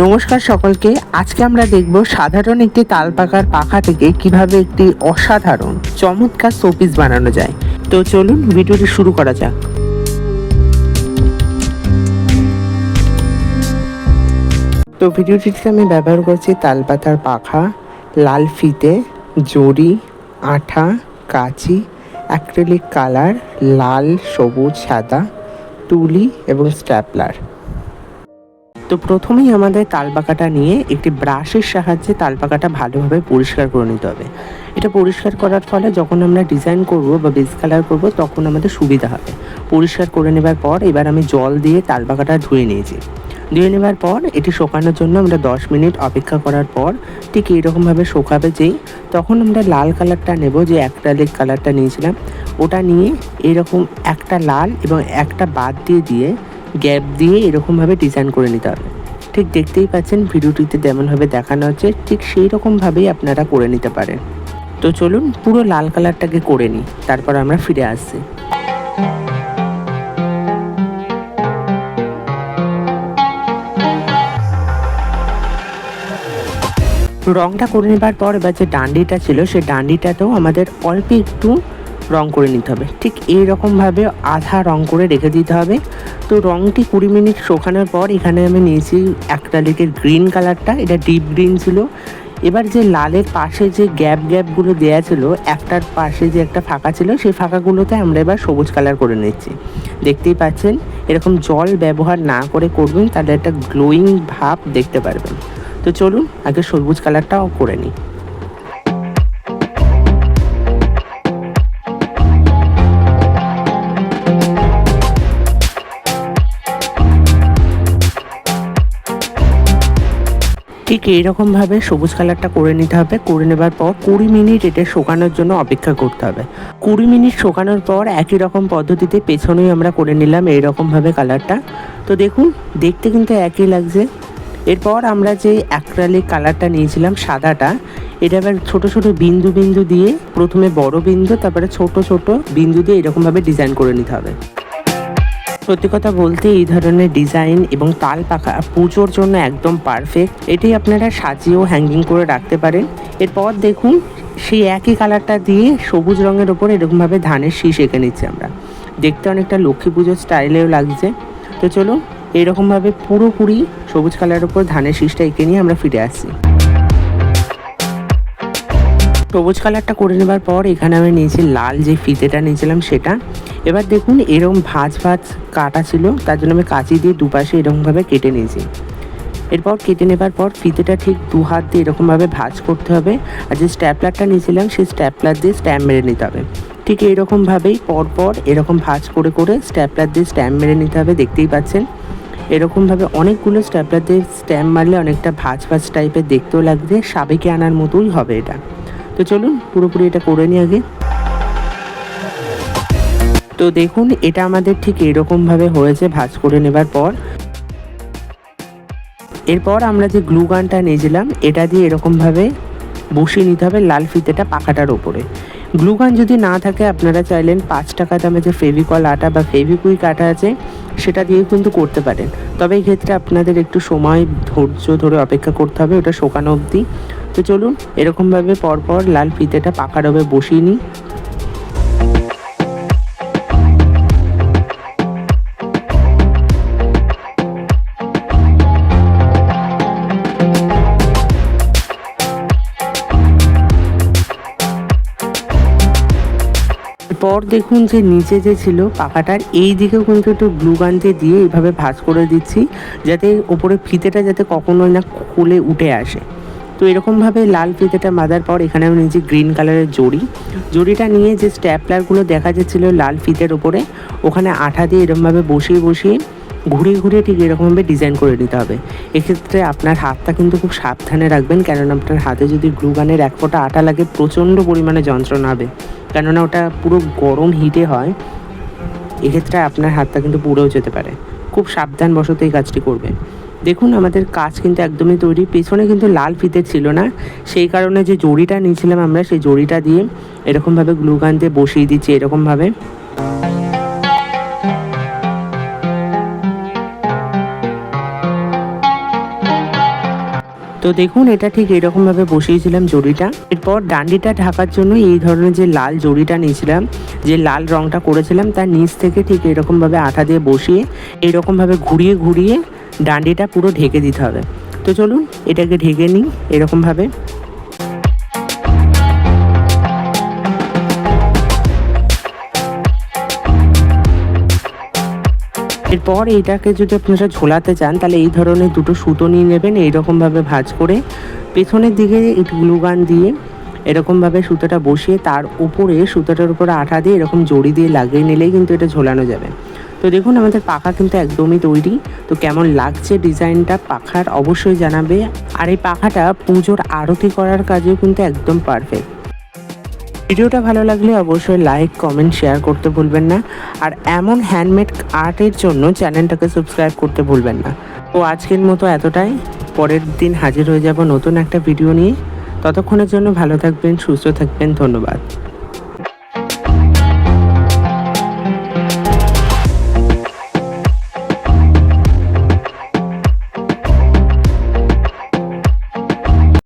নমস্কার সকলকে। আজকে আমরা দেখব সাধারণ একটি তাল পাকার পাখা থেকে কীভাবে একটি অসাধারণ, চমৎকার শোপিস বানানো যায়। তো চলুন ভিডিওটি শুরু করা যাক। তো ভিডিওটিতে আমি ব্যবহার করছি তাল পাতার পাখা, লাল ফিতে জড়ি আঠা, কাঁচি, অ্যাক্রেলিক কালার, লাল, সবুজ, সাদা, তুলি এবং স্ট্যাপলার। তো প্রথমেই আমাদের তালপাকাটা নিয়ে একটি ব্রাশের সাহায্যে তালপাকাটা ভালোভাবে পরিষ্কার করে নিতে হবে। এটা পরিষ্কার করার ফলে যখন আমরা ডিজাইন করব বা বেস কালার করব, তখন আমাদের সুবিধা হবে। পরিষ্কার করে নেবার পর এবার আমি জল দিয়ে তালপাকাটা ধুয়ে নিয়েছি। ধুয়ে নেবার পর এটি শোকানোর জন্য আমরা দশ মিনিট অপেক্ষা করার পর ঠিক এইরকমভাবে শোকাবে যেই তখন আমরা লাল কালারটা নেব যে একটা অ্যাক্রালিক কালারটা নিয়েছিলাম। ওটা নিয়ে এরকম একটা লাল এবং একটা বাদ দিয়ে দিয়ে গ্যাপ দিয়ে এরকমভাবে ডিজাইন করে নিতে হবে। ঠিক দেখতেই পাচ্ছেন, ভিডিওটিতে যেমনভাবে দেখানো হচ্ছে, ঠিক সেই রকমভাবেই আপনারা করে নিতে পারেন। তো চলুন, পুরো লাল কালারটাকে করে নিই, তারপর আমরা ফিরে আসছি। রংটা করে নেবার পর এবার যে ডান্ডিটা ছিল সেই ডান্ডিটাতেও আমাদের অল্প একটু রং করে নিতে হবে। ঠিক এই রকমভাবে আধা রং করে রেখে দিতে হবে। তো রংটি কুড়ি মিনিট শোকানোর পর এখানে আমি নিয়েছি অ্যাক্রালিকের গ্রিন কালারটা, এটা ডিপ গ্রিন ছিল। এবার যে লালের পাশে যে গ্যাপ গ্যাপগুলো দেওয়া ছিল, একটার পাশে যে একটা ফাঁকা ছিল, সেই ফাঁকাগুলোতে আমরা এবার সবুজ কালার করে নিচ্ছি। দেখতেই পাচ্ছেন, এরকম জল ব্যবহার না করে করবেন, তাহলে একটা গ্লোয়িং ভাব দেখতে পারবেন। তো চলুন, আগে সবুজ কালারটাও করে নিই। ঠিক এইরকমভাবে সবুজ কালারটা করে নিতে হবে। করে নেবার পর কুড়ি মিনিট এটা শোকানোর জন্য অপেক্ষা করতে হবে। কুড়ি মিনিট শোকানোর পর একই রকম পদ্ধতিতে পেছনেই আমরা করে নিলাম এইরকমভাবে কালারটা। তো দেখুন, দেখতে কিন্তু একই লাগছে। এরপর আমরা যে অ্যাক্রালিক কালারটা নিয়েছিলাম সাদাটা, এটা এবার ছোটো ছোটো বিন্দু বিন্দু দিয়ে প্রথমে বড় বিন্দু, তারপরে ছোট ছোট বিন্দু দিয়ে এরকমভাবে ডিজাইন করে নিতে হবে। সত্যি কথা বলতে এই ধরনের ডিজাইন এবং তাল পাখা পুজোর জন্য একদম পারফেক্ট এটি আপনারা সাজিয়েও হ্যাঙ্গিং করে রাখতে পারেন। এরপর দেখুন, সেই একই কালারটা দিয়ে সবুজ রঙের ওপর এরকমভাবে ধানের শীষ এঁকে নিচ্ছি আমরা। দেখতে অনেকটা লক্ষ্মী পুজোর স্টাইলেও লাগছে। তো চলুন, এরকমভাবে পুরোপুরি সবুজ কালারের ওপর ধানের শীষটা এঁকে নিয়ে আমরা ফিরে আসছি। সবুজ কালারটা করে নেবার পর এখানে আমি নিয়েছি লাল যে ফিতেটা নিয়েছিলাম সেটা। এবার দেখুন এরকম ভাঁজ ভাঁজ কাটা ছিল, তার জন্য আমি কাঁচি দিয়ে দুপাশে এরকমভাবে কেটে নিয়েছি। এরপর কেটে নেবার পর ফিতেটা ঠিক দু হাত দিয়ে এরকমভাবে ভাঁজ করতে হবে। আর যে স্ট্যাপলারটা নিয়েছিলাম, সেই স্ট্যাপলার দিয়ে স্ট্যাম্প মেরে নিতে হবে। ঠিক এইরকমভাবেই পরপর এরকম ভাঁজ করে করে স্ট্যাপলার দিয়ে স্ট্যাম্প মেরে নিতে হবে, দেখতেই পাচ্ছেন। এরকমভাবে অনেকগুলো স্ট্যাপলার দিয়ে স্ট্যাম্প মারলে অনেকটা ভাঁজ ভাঁজ টাইপের দেখতেও লাগবে, সাবেকে আনার মতোই হবে এটা। তো চলুন পুরোপুরি এটা করে নিই আগে। তো দেখুন, এটা আমাদের ঠিক এরকমভাবে হয়েছে ভাঁজ করে নেবার পর। এরপর আমরা যে গ্লু গানটা নিয়েছিলাম, এটা দিয়ে এরকমভাবে বসিয়ে নিতে হবে লাল ফিতেটা পাখাটার ওপরে। গ্লু গান যদি না থাকে, আপনারা চাইলেন পাঁচ টাকা দামে যে ফেভিকল আটা বা ফেভিকুইক আটা আছে, সেটা দিয়ে কিন্তু করতে পারেন। তবে এই ক্ষেত্রে আপনাদের একটু সময় ধৈর্য ধরে অপেক্ষা করতে হবে, ওটা শোকানো অবধি। তো চলুন। এরকমভাবে পরপর লাল ফিতেটা পাখার ওপরে বসিয়ে নিই। পর দেখুন যে নিচে যে ছিল পাখাটার, এই দিকেও কিন্তু একটু গ্লু গান দিয়ে এইভাবে ভাঁজ করে দিচ্ছি, যাতে ওপরে ফিতেটা যাতে কখনো না খুলে উঠে আসে। তো এরকমভাবে লাল ফিতেটা বাঁধার পর এখানে আমি নিয়েছি গ্রিন কালারের জড়ি। জড়িটা নিয়ে যে স্ট্যাপলারগুলো দেখা যাচ্ছিল লাল ফিতের ওপরে, ওখানে আঠা দিয়ে এরকমভাবে বসিয়ে বসিয়ে ঘুরিয়ে ঘুরিয়ে ঠিক এরকমভাবে ডিজাইন করে নিতে হবে। এক্ষেত্রে আপনার হাতটা কিন্তু খুব সাবধানে রাখবেন, কেননা আপনার হাতে যদি গ্লু গানের এক ফোঁটা আটা লাগে, প্রচণ্ড পরিমাণে যন্ত্রণা হবে। কেননা ওটা পুরো গরম হিটে হয়, এক্ষেত্রে আপনার হাতটা কিন্তু পুড়েও যেতে পারে। খুব সাবধান বশত এই কাজটি করবে। দেখুন, আমাদের কাজ কিন্তু একদমই তৈরি। পেছনে কিন্তু লাল ফিতে ছিল না। সেই কারণে যে জড়িটা নিয়েছিলাম আমরা, সেই জড়িটা দিয়ে এরকমভাবে গ্লুগান দিয়ে বসিয়ে দিচ্ছি এরকমভাবে। তো দেখুন, এটা ঠিক এরকমভাবে বসিয়েছিলাম জড়িটা। এরপর ডান্ডিটা ঢাকার জন্য এই ধরনের যে লাল জড়িটা নিয়েছিলাম, যে লাল রংটা করেছিলাম, তার নিচ থেকে ঠিক এরকমভাবে আঠা দিয়ে বসিয়ে, এরকমভাবে ঘুরিয়ে ঘুরিয়ে ডান্ডিটা পুরো ঢেকে দিতে হবে। তো চলুন, এটাকে ঢেকে নিই এরকমভাবে। এরপর এইটাকে যদি আপনারা ঝোলাতে চান, তাহলে এই ধরনের দুটো সুতো নিয়ে নেবেন, এইরকমভাবে ভাজ করে। পেছনের দিকে গ্লুগান দিয়ে এরকমভাবে সুতোটা বসিয়ে, তার উপরে সুতোটার উপরে আঠা দিয়ে এরকম জড়ি দিয়ে লাগিয়ে নিলেই কিন্তু এটা ঝোলানো যাবে। তো দেখুন, আমাদের পাখা কিন্তু একদমই তৈরি। তো কেমন লাগছে ডিজাইনটা পাখার অবশ্যই জানাবে। আর এই পাখাটা পুজোর আরতি করার কাজেও কিন্তু একদম পারফেক্ট ভিডিওটা ভালো লাগলে অবশ্যই লাইক কমেন্ট শেয়ার করতে ভুলবেন না। আর এমন হ্যান্ডমেড আর্টের জন্য চ্যানেলটাকে সাবস্ক্রাইব করতে ভুলবেন না। তো আজকের মতো এতটাই। পরের দিন হাজির হয়ে যাব নতুন একটা ভিডিও নিয়ে। ততক্ষণের জন্য ভালো থাকবেন, সুস্থ থাকবেন, ধন্যবাদ।